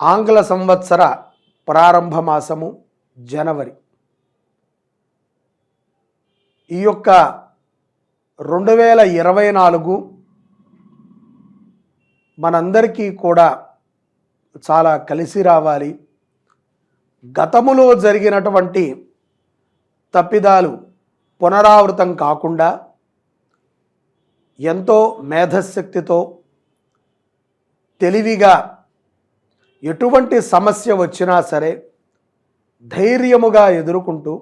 ఆంగ్ల సంవత్సర ప్రారంభ మాసము జనవరి. ఈ యొక్క రెండు వేల ఇరవై నాలుగు మనందరికీ కూడా చాలా కలిసి రావాలి. గతములో జరిగినటువంటి తప్పిదాలు పునరావృతం కాకుండా ఎంతో మేధశక్తితో తెలివిగా ఎటువంటి సమస్య వచ్చినా సరే ధైర్యముగా ఎదుర్కొంటూ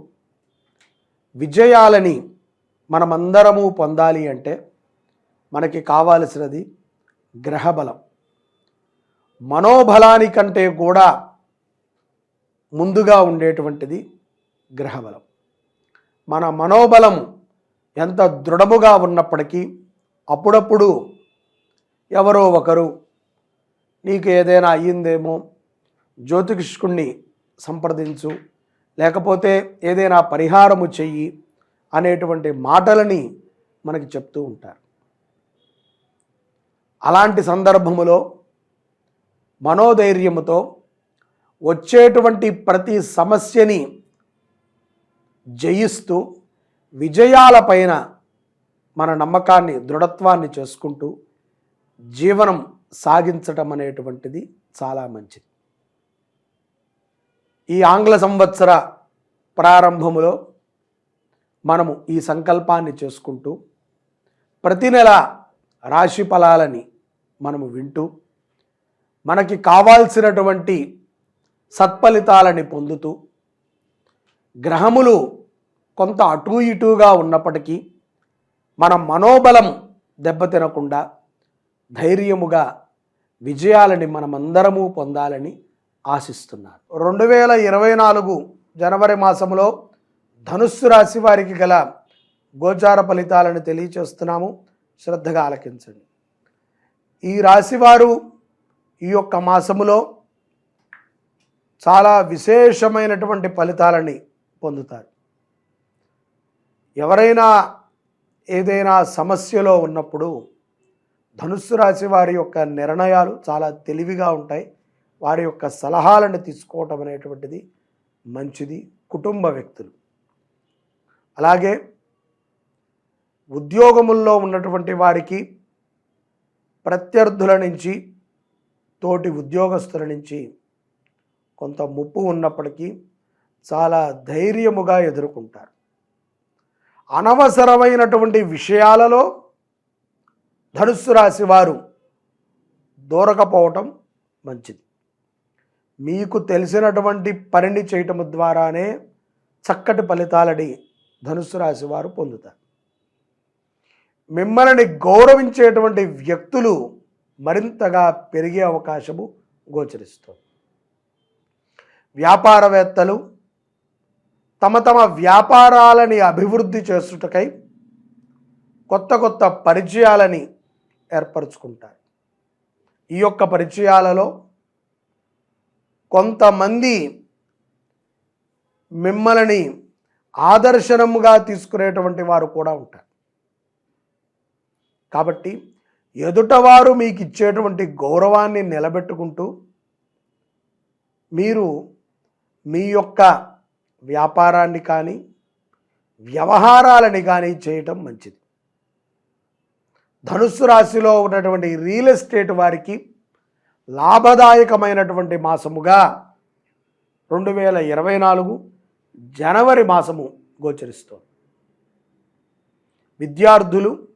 విజయాలని మనమందరము పొందాలి అంటే మనకి కావాల్సినది గ్రహబలం. మనోబలానికంటే కూడా ముందుగా ఉండేటువంటిది గ్రహబలం. మన మనోబలం ఎంత దృఢముగా ఉన్నప్పటికీ అప్పుడప్పుడు ఎవరో ఒకరు నీకు ఏదైనా అయ్యిందేమో జ్యోతిష్కుణ్ణి సంప్రదించు లేకపోతే ఏదైనా పరిహారము చెయ్యి అనేటువంటి మాటలని మనకి చెప్తూ ఉంటారు. అలాంటి సందర్భములో మనోధైర్యముతో వచ్చేటువంటి ప్రతి సమస్యని జయిస్తూ విజయాలపైన మన నమ్మకాన్ని దృఢత్వాన్ని చేసుకుంటూ జీవనం సాగించటం అనేటువంటిది చాలా మంచిది. ఈ ఆంగ్ల సంవత్సర ప్రారంభములో మనము ఈ సంకల్పాన్ని చేసుకుంటూ ప్రతి నెల రాశి ఫలాలని మనము వింటూ మనకి కావాల్సినటువంటి సత్ఫలితాలని పొందుతూ గ్రహములు కొంత అటూ ఇటూగా ఉన్నప్పటికీ మన మనోబలం దెబ్బతినకుండా ధైర్యముగా విజయాలని మనమందరము పొందాలని ఆశిస్తున్నారు. రెండు వేల ఇరవై నాలుగు జనవరి మాసంలో ధనుస్సు రాశి వారికి గల గోచార ఫలితాలను తెలియచేస్తున్నాము. శ్రద్ధగా ఆలకించండి. ఈ రాశివారు ఈ యొక్క మాసములో చాలా విశేషమైనటువంటి ఫలితాలని పొందుతారు. ఎవరైనా ఏదైనా సమస్యలో ఉన్నప్పుడు ధనుస్సు రాశి వారి యొక్క నిర్ణయాలు చాలా తెలివిగా ఉంటాయి. వారి యొక్క సలహాలను తీసుకోవటం అనేటువంటిది మంచిది. కుటుంబ వ్యక్తులు. అలాగే ఉద్యోగముల్లో ఉన్నటువంటి వారికి ప్రత్యర్థుల నుంచి తోటి ఉద్యోగస్తుల నుంచి కొంత ముప్పు ఉన్నప్పటికీ చాలా ధైర్యముగా ఎదుర్కొంటారు. అనవసరమైనటువంటి విషయాలలో ధనుస్సు రాశి వారు దూరకపోవటం మంచిది. మీకు తెలిసినటువంటి పనిని చేయటం ద్వారానే చక్కటి ఫలితాలని ధనుస్సు రాశి వారు పొందుతారు. మిమ్మల్ని గౌరవించేటువంటి వ్యక్తులు మరింతగా పెరిగే అవకాశము గోచరిస్తుంది. వ్యాపారవేత్తలు తమ తమ వ్యాపారాలని అభివృద్ధి చేసుటకై కొత్త కొత్త పరిచయాలని ఏర్పరచుకుంటారు. ఈ యొక్క పరిచయాలలో కొంతమంది మిమ్మల్ని ఆదర్శనముగా తీసుకునేటువంటి వారు కూడా ఉంటారు. కాబట్టి ఎదుటవారు మీకు ఇచ్చేటువంటి గౌరవాన్ని నిలబెట్టుకుంటూ మీరు మీ యొక్క వ్యాపారాన్ని కానీ వ్యవహారాలని కానీ చేయటం మంచిది. ధనుస్సు రాశిలో ఉన్నటువంటి రియల్ ఎస్టేట్ వారికి లాభదాయకమైనటువంటి మాసముగా రెండు వేల ఇరవై నాలుగు జనవరి మాసము గోచరిస్తోంది. విద్యార్థులు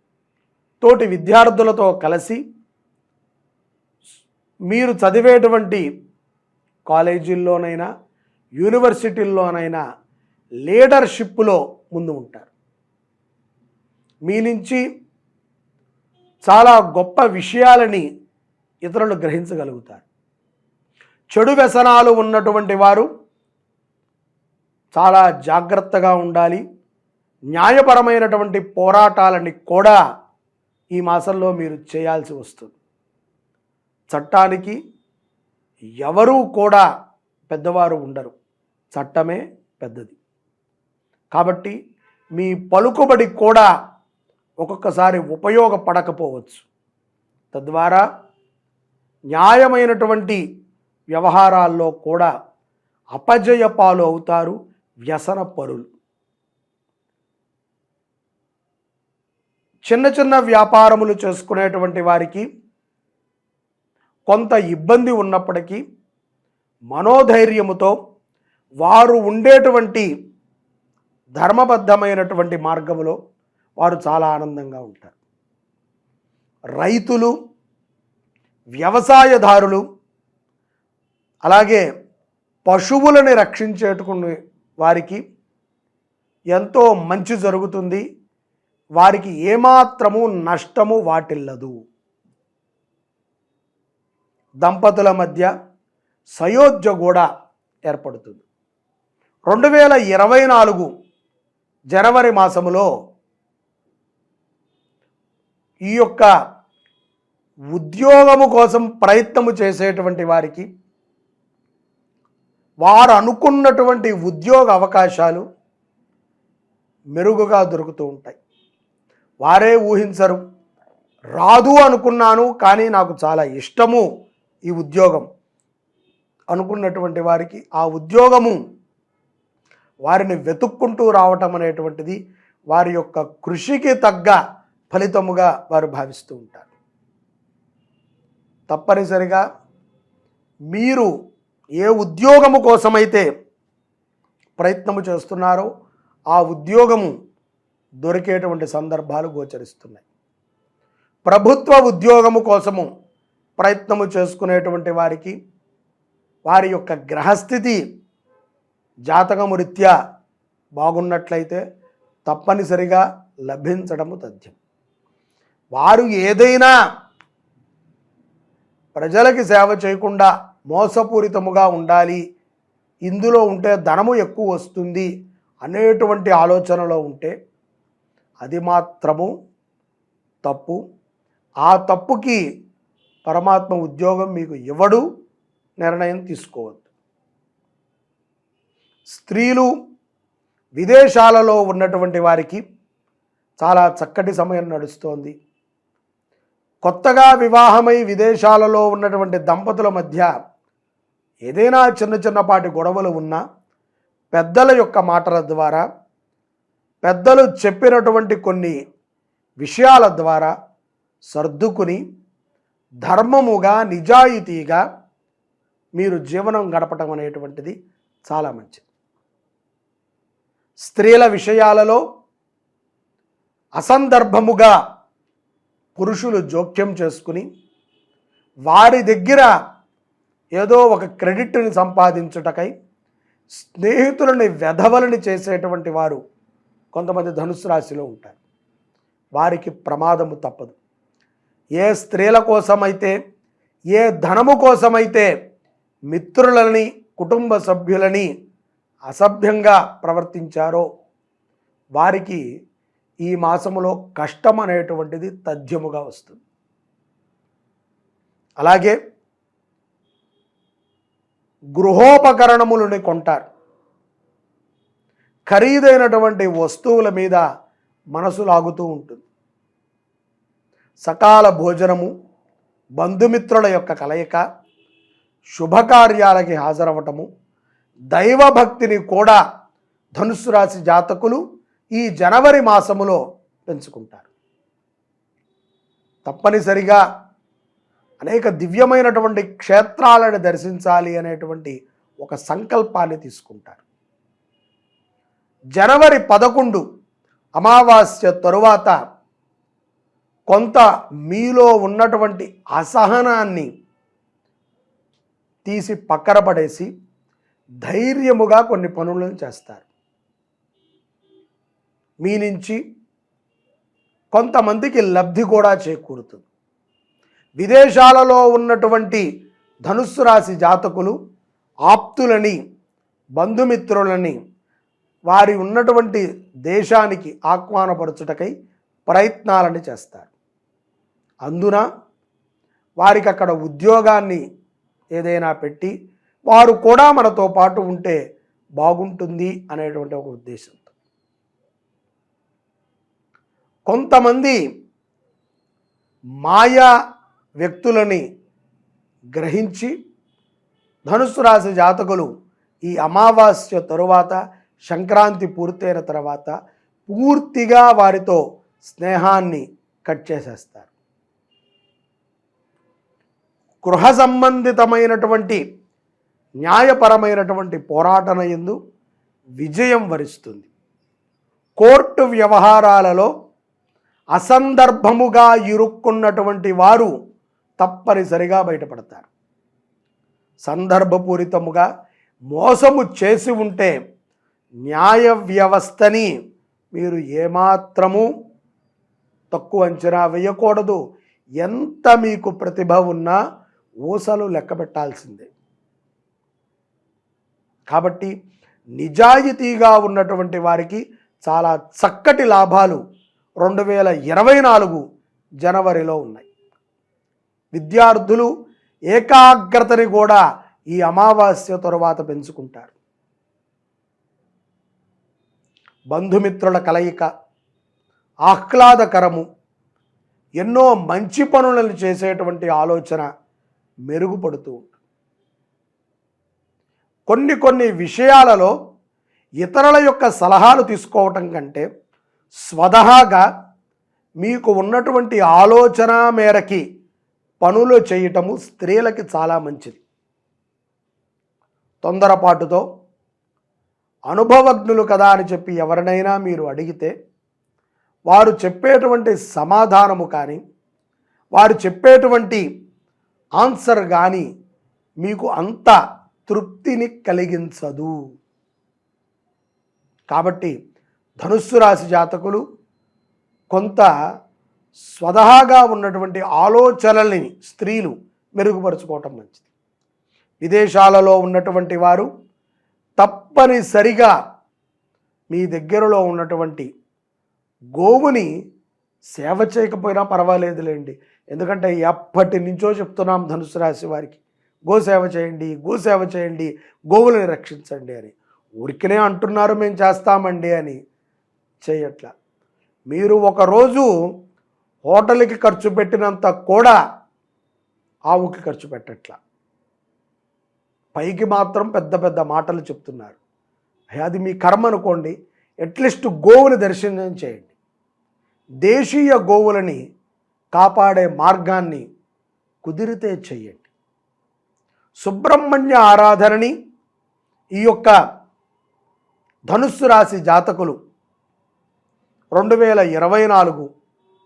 తోటి విద్యార్థులతో కలిసి మీరు చదివేటువంటి కాలేజీల్లోనైనా యూనివర్సిటీల్లోనైనా లీడర్షిప్లో ముందు ఉంటారు. మీ నుంచి చాలా గొప్ప విషయాలని ఇతరులు గ్రహించగలుగుతారు. చెడు వ్యసనాలు ఉన్నటువంటి వారు చాలా జాగ్రత్తగా ఉండాలి. న్యాయపరమైనటువంటి పోరాటాలని కూడా ఈ మాసంలో మీరు చేయాల్సి వస్తుంది. చట్టానికి ఎవరూ కూడా పెద్దవారు ఉండరు. చట్టమే పెద్దది. కాబట్టి మీ పలుకుబడి కూడా ఒక్కొక్కసారి ఉపయోగపడకపోవచ్చు. తద్వారా న్యాయమైనటువంటి వ్యవహారాల్లో కూడా అపజయ పాలు అవుతారు వ్యసన పరులు. చిన్న చిన్న వ్యాపారములు చేసుకునేటువంటి వారికి కొంత ఇబ్బంది ఉన్నప్పటికీ మనోధైర్యముతో వారు ఉండేటువంటి ధర్మబద్ధమైనటువంటి మార్గములో వారు చాలా ఆనందంగా ఉంటారు. రైతులు వ్యవసాయదారులు అలాగే పశువులని రక్షించేటుకునే వారికి ఎంతో మంచి జరుగుతుంది. వారికి ఏమాత్రము నష్టము వాటిల్లదు. దంపతుల మధ్య సయోధ్య కూడా ఏర్పడుతుంది. రెండు వేల ఇరవై నాలుగు జనవరి మాసములో ఈ యొక్క ఉద్యోగము కోసం ప్రయత్నము చేసేటువంటి వారికి వారు అనుకున్నటువంటి ఉద్యోగ అవకాశాలు మెరుగుగా దొరుకుతూ ఉంటాయి. వారే ఊహించరు రాదు అనుకున్నాను కానీ నాకు చాలా ఇష్టము ఈ ఉద్యోగం అనుకున్నటువంటి వారికి ఆ ఉద్యోగము వారిని వెతుక్కుంటూ రావటం అనేటువంటిది వారి యొక్క కృషికి తగ్గ ఫలితముగా వారు భావిస్తూ ఉంటారు. తప్పనిసరిగా మీరు ఏ ఉద్యోగము కోసమైతే ప్రయత్నము చేస్తున్నారో ఆ ఉద్యోగము దొరికేటువంటి సందర్భాలు గోచరిస్తున్నాయి. ప్రభుత్వ ఉద్యోగము కోసము ప్రయత్నము చేసుకునేటువంటి వారికి వారి యొక్క గ్రహస్థితి జాతకము రీత్యా బాగున్నట్లయితే తప్పనిసరిగా లభించడము తథ్యం. వారు ఏదైనా ప్రజలకి సేవ చేయకుండా మోసపూరితముగా ఉండాలి ఇందులో ఉంటే ధనము ఎక్కువ వస్తుంది అనేటువంటి ఆలోచనలో ఉంటే అది మాత్రము తప్పు. ఆ తప్పుకి పరమాత్మ ఉద్యోగం మీకు ఇవ్వడు నిర్ణయం తీసుకోవద్దు. స్త్రీలు విదేశాలలో ఉన్నటువంటి వారికి చాలా చక్కటి సమయం నడుస్తోంది. కొత్తగా వివాహమై విదేశాలలో ఉన్నటువంటి దంపతుల మధ్య ఏదైనా చిన్న చిన్నపాటి గొడవలు ఉన్నా పెద్దల యొక్క మాటల ద్వారా పెద్దలు చెప్పినటువంటి కొన్ని విషయాల ద్వారా సర్దుకుని ధర్మముగా నిజాయితీగా మీరు జీవనం గడపటం అనేటువంటిది చాలా మంచిది. స్త్రీల విషయాలలో అసందర్భముగా పురుషులు జోక్యం చేసుకుని వారి దగ్గర ఏదో ఒక క్రెడిట్ని సంపాదించుటకై స్నేహితులని వెధవలని చేసేటువంటి వారు కొంతమంది ధనుసు రాశిలో ఉంటారు. వారికి ప్రమాదము తప్పదు. ఏ స్త్రీల కోసమైతే ఏ ధనము కోసమైతే మిత్రులని కుటుంబ సభ్యులని అసభ్యంగా ప్రవర్తించారో వారికి ఈ మాసములో కష్టం అనేటువంటిది తథ్యముగా వస్తుంది. అలాగే గృహోపకరణములని కొంటారు. ఖరీదైనటువంటి వస్తువుల మీద మనసు లాగుతూ ఉంటుంది. సకాల భోజనము బంధుమిత్రుల యొక్క కలయిక శుభకార్యాలకి హాజరవటము దైవభక్తిని కూడా ధనుసు రాశి జాతకులు ఈ జనవరి మాసములో పెంచుకుంటారు. తప్పనిసరిగా అనేక దివ్యమైనటువంటి క్షేత్రాలను దర్శించాలి అనేటువంటి ఒక సంకల్పాన్ని తీసుకుంటారు. జనవరి పదకొండు అమావాస్య తరువాత కొంత మీలో ఉన్నటువంటి అసహనాన్ని తీసి పక్కన పడేసి ధైర్యముగా కొన్ని పనులను చేస్తారు. మీ నుంచి కొంతమందికి లబ్ధి కూడా చేకూరుతుంది. విదేశాలలో ఉన్నటువంటి ధనుస్సు రాశి జాతకులు ఆప్తులని బంధుమిత్రులని వారి ఉన్నటువంటి దేశానికి ఆహ్వానపరచుటకై ప్రయత్నాలని చేస్తారు. అందున వారికి అక్కడ ఉద్యోగాన్ని ఏదైనా పెట్టి వారు కూడా మనతో పాటు ఉంటే బాగుంటుంది అనేటువంటి ఒక ఉద్దేశం. కొంతమంది మాయా వ్యక్తులని గ్రహించి ధనుసు రాశి జాతకులు ఈ అమావాస్య తరువాత సంక్రాంతి పూర్తయిన తర్వాత పూర్తిగా వారితో స్నేహాన్ని కట్ చేసేస్తారు. గృహ సంబంధితమైనటువంటి న్యాయపరమైనటువంటి పోరాటన ఎందు విజయం వరిస్తుంది. కోర్టు వ్యవహారాలలో అసందర్భముగా ఇరుక్కున్నటువంటి వారు తప్పనిసరిగా బయటపడతారు. సందర్భపూరితముగా మోసము చేసి ఉంటే న్యాయ వ్యవస్థని మీరు ఏమాత్రము తక్కువ అంచనా వేయకూడదు. ఎంత మీకు ప్రతిభ ఉన్నా ఊసలు లెక్క పెట్టాల్సిందే. కాబట్టి నిజాయితీగా ఉన్నటువంటి వారికి చాలా చక్కటి లాభాలు రెండు వేల ఇరవై నాలుగు జనవరిలో ఉన్నాయి. విద్యార్థులు ఏకాగ్రతని కూడా ఈ అమావాస్య తరువాత పెంచుకుంటారు. బంధుమిత్రుల కలయిక ఆహ్లాదకరము ఎన్నో మంచి పనులను చేసేటువంటి ఆలోచన మెరుగుపడుతూ ఉంటుంది. కొన్ని కొన్ని విషయాలలో ఇతరుల యొక్క సలహాలు తీసుకోవటం కంటే స్వతహాగా మీకు ఉన్నటువంటి ఆలోచన మేరకి పనులు చేయటము స్త్రీలకి చాలా మంచిది. తొందరపాటుతో అనుభవజ్ఞులు కదా అని చెప్పి ఎవరినైనా మీరు అడిగితే వారు చెప్పేటువంటి సమాధానము కానీ వారు చెప్పేటువంటి ఆన్సర్ కానీ మీకు అంత తృప్తిని కలిగించదు. కాబట్టి ధనుస్సు రాశి జాతకులు కొంత స్వతహాగా ఉన్నటువంటి ఆలోచనల్ని స్త్రీలు మెరుగుపరుచుకోవటం మంచిది. విదేశాలలో ఉన్నటువంటి వారు తప్పనిసరిగా మీ దగ్గరలో ఉన్నటువంటి గోవుని సేవ చేయకపోయినా పర్వాలేదులేండి. ఎందుకంటే ఎప్పటి నుంచో చెప్తున్నాం ధనుసు రాశి వారికి గోసేవ చేయండి గోసేవ చేయండి గోవులని రక్షించండి అని. ఊరికనే అంటున్నారు మేము చేస్తామండి అని. చేయట్ల. మీరు ఒకరోజు హోటల్కి ఖర్చు పెట్టినంత కూడా ఆవుకి ఖర్చు పెట్టట్ల. పైకి మాత్రం పెద్ద పెద్ద మాటలు చెప్తున్నారు. అది మీ కర్మ అనుకోండి. అట్లీస్ట్ గోవుని దర్శనం చేయండి. దేశీయ గోవులని కాపాడే మార్గాన్ని కుదిరితే చెయ్యండి సుబ్రహ్మణ్య ఆరాధనని ఈ యొక్క ధనుస్సు రాశి జాతకులు రెండు వేల ఇరవై నాలుగు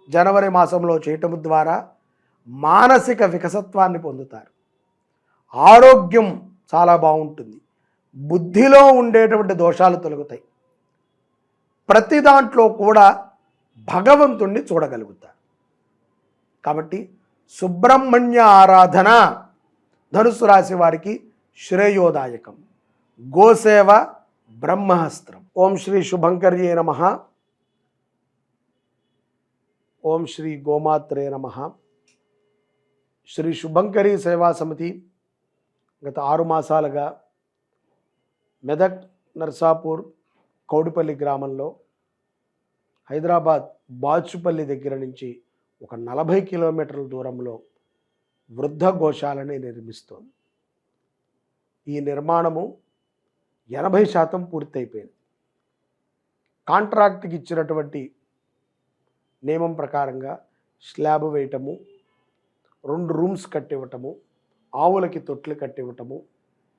జనవరి మాసంలో చేయటం ద్వారా మానసిక వికసత్వాన్ని పొందుతారు. ఆరోగ్యం చాలా బాగుంటుంది. బుద్ధిలో ఉండేటువంటి దోషాలు తొలగుతాయి. ప్రతి దాంట్లో కూడా భగవంతుణ్ణి చూడగలుగుతారు. కాబట్టి సుబ్రహ్మణ్య ఆరాధన ధనుసు రాశి వారికి శ్రేయోదాయకం. గోసేవ బ్రహ్మహస్త్రం. ఓం శ్రీ శుభంకర్యే నమ. ఓం శ్రీ గోమాత్రే నమ. శ్రీ శుభంకరి సేవా సమితి గత ఆరు మాసాలుగా మెదక్ నర్సాపూర్ కౌడిపల్లి గ్రామంలో హైదరాబాద్ బాచుపల్లి దగ్గర నుంచి ఒక నలభై కిలోమీటర్ల దూరంలో వృద్ధ గోశాలని నిర్మిస్తోంది. ఈ నిర్మాణము ఎనభై శాతం పూర్తయిపోయింది. కాంట్రాక్ట్కి ఇచ్చినటువంటి నియమం ప్రకారంగా స్లాబ్ వేయటము రెండు రూమ్స్ కట్టివ్వటము ఆవులకి తొట్లు కట్టివ్వటము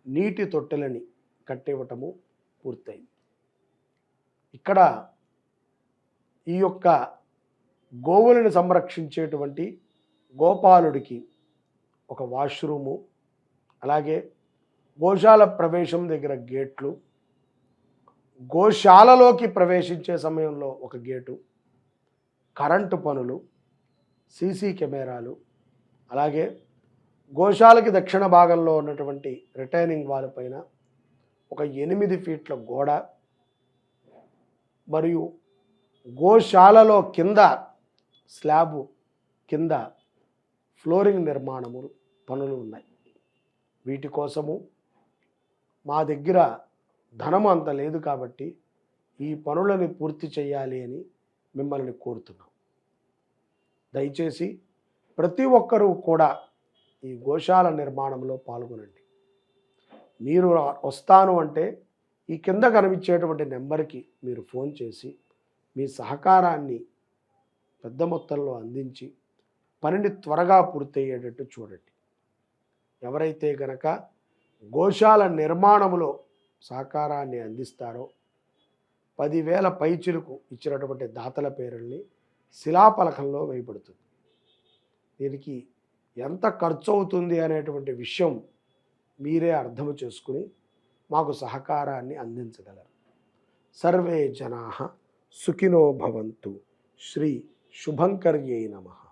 నీటి తొట్టెలని కట్టివ్వటము పూర్తయింది. ఇక్కడ ఈ యొక్క గోవులను సంరక్షించేటువంటి గోపాలుడికి ఒక వాష్రూము అలాగే గోశాల ప్రవేశం దగ్గర గేట్లు గోశాలలోకి ప్రవేశించే సమయంలో ఒక గేటు కరెంటు పనులు సీసీ కెమెరాలు అలాగే గోశాలకి దక్షిణ భాగంలో ఉన్నటువంటి రిటైనింగ్ వాల్ పైన ఒక ఎనిమిది ఫీట్ల గోడ మరియు గోశాలలో కింద స్లాబు కింద ఫ్లోరింగ్ నిర్మాణములు పనులు ఉన్నాయి. వీటి కోసము మా దగ్గర ధనము అంత లేదు కాబట్టి ఈ పనులని పూర్తి చేయాలి అని మిమ్మల్ని కోరుతున్నాం. దయచేసి ప్రతి ఒక్కరూ కూడా ఈ గోశాల నిర్మాణంలో పాల్గొనండి. మీరు వస్తాను అంటే ఈ కింద కనిపించేటువంటి నెంబర్కి మీరు ఫోన్ చేసి మీ సహకారాన్ని పెద్ద మొత్తంలో అందించి పనిని త్వరగా పూర్తయ్యేటట్టు చూడండి. ఎవరైతే గనక గోశాల నిర్మాణంలో సహకారాన్ని అందిస్తారో పదివేల పైచులకు ఇచ్చినటువంటి దాతల పేరుల్ని శిలాపలకంలో వేయబడుతుంది. దీనికి ఎంత ఖర్చు అవుతుంది అనేటువంటి విషయం మీరే అర్థం చేసుకుని మాకు సహకారాన్ని అందించగలరు. సర్వే జనా సుఖినో భవంతు. శ్రీ శుభంకర్యై నమః.